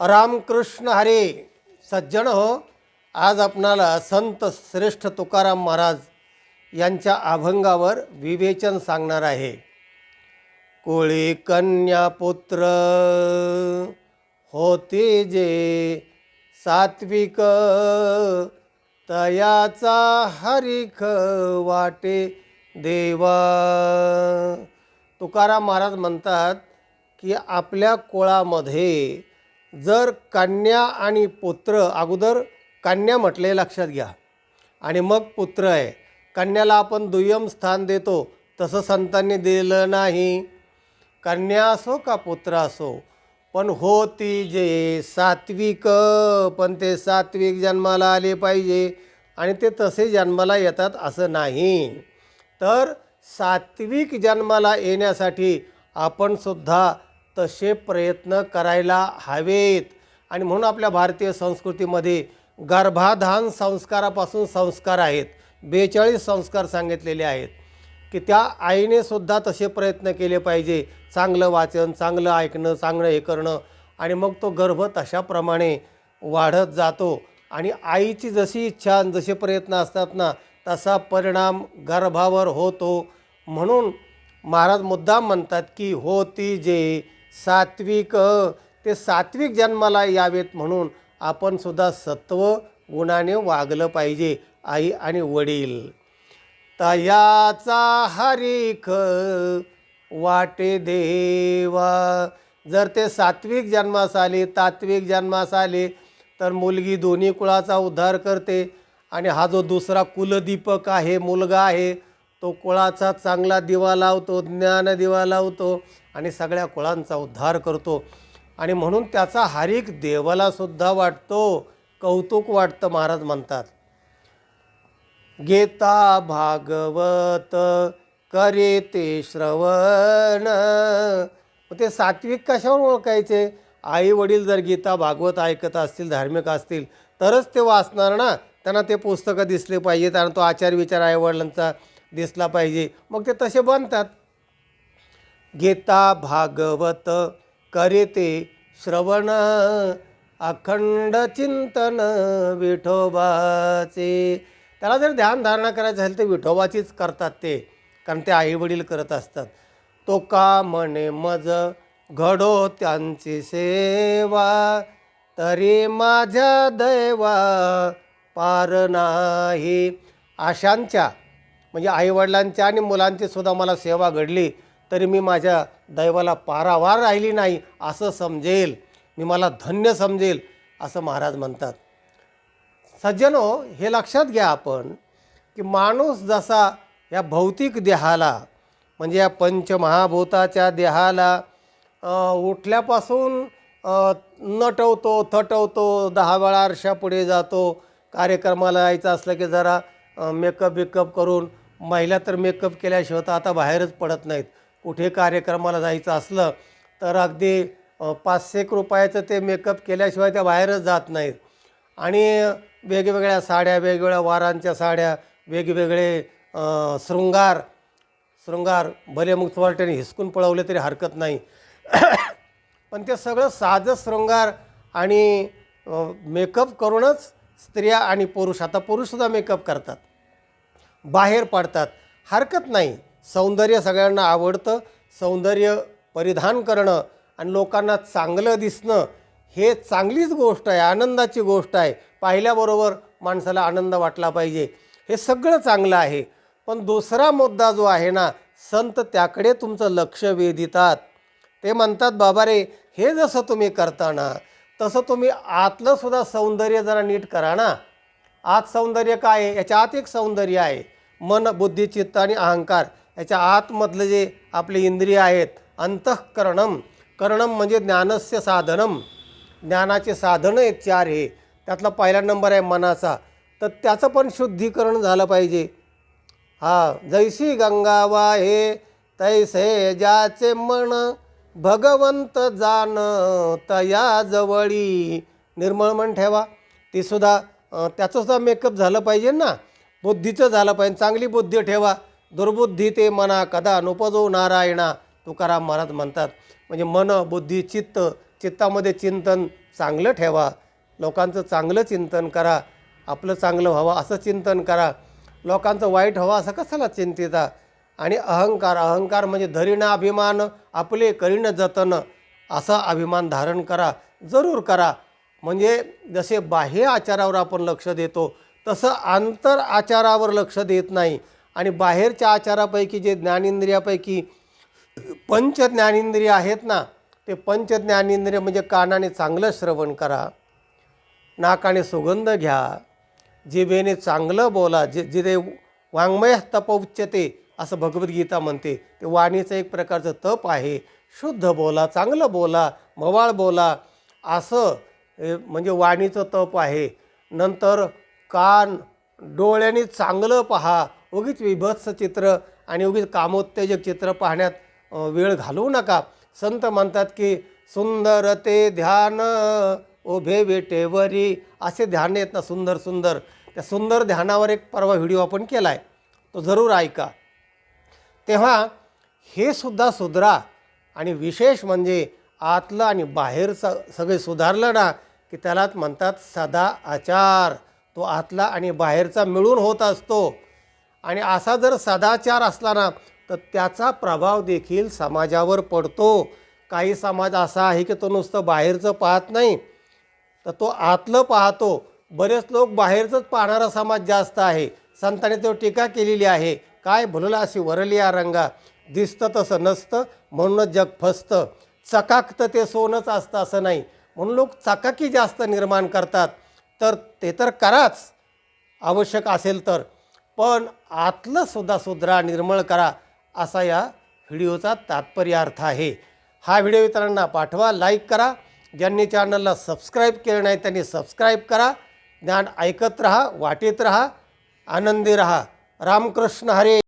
रामकृष्ण हरे. सज्जन हो. आज आपणाला संत श्रेष्ठ तुकाराम महाराज यांच्या अभंगावर विवेचन सांगणार आहे. कोळी कन्या पुत्र होते जे सात्विक तयाचा हरिख वाटे देवा. तुकाराम महाराज म्हणतात की आपल्या कुळामध्ये जर कन्या आणि पुत्र अगोदर कन्या म्हटले लक्षात घ्या. आणि मग पुत्र आहे. कन्याला आपण दुय्यम स्थान देतो तसं संतांनी दिलं नाही. कन्या असो का पुत्र असो पण होती जे सात्विक पण ते सात्विक जन्माला आले पाहिजे आणि ते तसे जन्माला येतात असं नाही. तर सात्विक जन्माला येण्यासाठी आपण सुद्धा तसे प्रयत्न करायला हवेत. आणि म्हणून आपल्या भारतीय संस्कृतीमध्ये गर्भाधान संस्कारापासून संस्कार आहेत. बेचाळीस संस्कार सांगितलेले आहेत. की त्या आईने सुद्धा तसे प्रयत्न केले पाहिजे. चांगलं वाचन चांगलं ऐकणं चांगलं हे करणं. आणि मग तो गर्भ तशाप्रमाणे वाढत जातो. आणि आईची जशी इच्छा आणि जसे प्रयत्न असतात ना तसा परिणाम गर्भावर होतो. म्हणून महाराज मुद्दाम म्हणतात की हो ती जे सात्विक ते सात्विक जन्माला यावेत म्हणून आपणसुद्धा सत्व गुणाने वागलं पाहिजे आई आणि वडील. तयाचा हरिख वाटे देवा. जर ते सात्विक जन्मास आले तात्विक जन्मास आले तर मुलगी दोन्ही कुळाचा उद्धार करते आणि हा जो दुसरा कुलदीपक आहे मुलगा आहे तो कुळाचा चांगला दिवा लावतो ज्ञान दिवा लावतो आणि सगळ्या कुळांचा उद्धार करतो. आणि म्हणून त्याचा हारिक देवालासुद्धा वाटतो कौतुक वाटतं महाराज म्हणतात. गीता भागवत करे ते श्रवण ते सात्विक कशावर ओळखायचे? आई वडील जर गीता भागवत ऐकत असतील धार्मिक असतील तरच ते वाचणार ना? त्यांना ते पुस्तकं दिसले पाहिजेत आणि तो आचार विचार आई वडिलांचा दिसला पाहिजे. मग ते तसे बनतात. गीता भागवत करीते श्रवण अखंड चिंतन विठोबाचे. त्याला जर ध्यानधारणा करायचं झाली तर विठोबाचीच करतात ते. कारण ते आईवडील करत असतात. तो का म्हणे मज घडो त्यांची सेवा. तरी माझ्या दैवा पार नाही. आशांच्या म्हणजे आईवडिलांच्या आणि मुलांची सुद्धा मला सेवा घडली तरी मी माझ्या दैवाला पारावार राहिली नाही असं समजेल. मी मला धन्य समजेल असं महाराज म्हणतात. सज्जनो हे लक्षात घ्या आपण की माणूस जसा या भौतिक देहाला म्हणजे या पंचमहाभूताच्या देहाला उठल्यापासून नटवतो थटवतो दहा वेळा आरशा पुढे जातो कार्यक्रमाला यायचं असलं की जरा मेकअप बिकअप करून महिला तर मेकअप केल्याशिवाय तर आता बाहेरच पडत नाहीत. कुठे कार्यक्रमाला जायचं असलं तर अगदी पाचशे एक रुपयाचं ते मेकअप केल्याशिवाय त्या बाहेरच जात नाहीत. आणि वेगवेगळ्या साड्या वेगवेगळ्या वारांच्या साड्या वेगवेगळे शृंगार शृंगार भले मग चोरट्याने हिसकून पळवले तरी हरकत नाही. पण ते सगळं साधं शृंगार आणि मेकअप करूनच स्त्रिया आणि पुरुष आता पुरुषसुद्धा मेकअप करतात. बाहेर पडतात. हरकत नाही. सौंदर्य सगळ्यांना आवडतं. सौंदर्य परिधान करणं आणि लोकांना चांगलं दिसणं हे चांगलीच गोष्ट आहे. आनंदाची गोष्ट आहे. पाहिल्याबरोबर माणसाला आनंद वाटला पाहिजे. हे सगळं चांगलं आहे. पण दुसरा मुद्दा जो आहे ना संत त्याकडे तुमचं लक्ष वेधितात. ते म्हणतात बाबा रे हे जसं तुम्ही करताना तसं तुम्ही आतलंसुद्धा सौंदर्य जरा नीट करा ना. आत सौंदर्य काय आहे? याच्या आत एक सौंदर्य आहे. मन बुद्धी चित्त आणि अहंकार. याच्या आतमधलं जे आपले इंद्रिय आहेत अंतःकरणम. करणम म्हणजे ज्ञानस्य साधनम. ज्ञानाचे साधनं आहेत चार हे. त्यातला पहिला नंबर आहे मनाचा. तर त्याचं पण शुद्धीकरण झालं पाहिजे. हा जैसी गंगा वाहे तैसे ज्याचे मन भगवंत जाण तया जवळी. निर्मळ मन ठेवा. तीसुद्धा त्याचंसुद्धा मेकअप झालं पाहिजे ना. बुद्धीचं झालं पाहिजे. चांगली बुद्धी ठेवा. दुर्बुद्धी ते मना कदा नुपजो नारायणा तुकाराम महाराज म्हणतात. म्हणजे मन बुद्धी चित्त चित्तामध्ये चिंतन चांगलं ठेवा. लोकांचं चांगलं चिंतन करा. आपलं चांगलं व्हावं असं चिंतन करा. लोकांचं वाईट व्हावं असं कशाला चिंतिता? आणि अहंकार अहंकार म्हणजे धरीनं अभिमान आपले करीनं जतन असा अभिमान धारण करा. जरूर करा. म्हणजे जसे बाह्य आचारावर आपण लक्ष देतो तसं आंतर आचारावर लक्ष देत नाही. आणि बाहेरच्या आचारापैकी जे ज्ञानेंद्रियापैकी पंच ज्ञानेंद्रिय आहेत ना ते पंच ज्ञानेंद्रिय म्हणजे कानाने चांगलं श्रवण करा नाकाने सुगंध घ्या जिभेने चांगलं बोला जे जिथे वाङ्मय तप उच्चते असं भगवद्गीता म्हणते ते वाणीचं एक प्रकारचं तप आहे. शुद्ध बोला चांगलं बोला मवाळ बोला असं म्हणजे वाणीचं तप आहे. नंतर कान डोळ्याने चांगलं पहा. उगीच विभत्स चित्र आणि उगीच कामोत्तेजक चित्र पाहण्यात वेळ घालवू नका. संत म्हणतात की सुंदर ते ध्यान उभे वेटेवरी असे ध्यान येत ना सुंदर सुंदर. त्या सुंदर ध्यानावर एक परवा व्हिडिओ आपण केला आहे तो जरूर ऐका. तेव्हा हे सुद्धा सुधरा आणि विशेष म्हणजे आतलं आणि बाहेरचं सगळे सुधारलं ना की त्यालाच म्हणतात सदा आचार. तो आतला आणि बाहेरचा मिळून होत असतो. आणि असा जर सदाचार असला ना तर त्याचा प्रभाव देखील समाजावर पडतो. काही समाज असा आहे की तो नुसतं बाहेरचं पाहत नाही तर तो आतलं पाहतो. बरेच लोक बाहेरचंच पाहणारा समाज जास्त आहे. संतांनी तो टीका केलेली आहे. काय भुलला अशी वरली या रंगा? दिसतं तसं नसतं म्हणूनच जग फसतं. चकाकतं ते सोनंच असतं असं नाही. म्हणून लोक चाकाकी जास्त निर्माण करतात. तर ते तर कराच आवश्यक असेल तर. पण आतलं सुद्धा सुधरा निर्मळ करा असा या व्हिडिओचा तात्पर्य अर्थ आहे. हा व्हिडिओ इतरांना पाठवा लाईक करा. ज्यांनी चॅनलला सबस्क्राईब केलं नाही त्यांनी सबस्क्राईब करा. ज्ञान ऐकत रहा वाटेत रहा आनंदी रहा. रामकृष्ण हरे.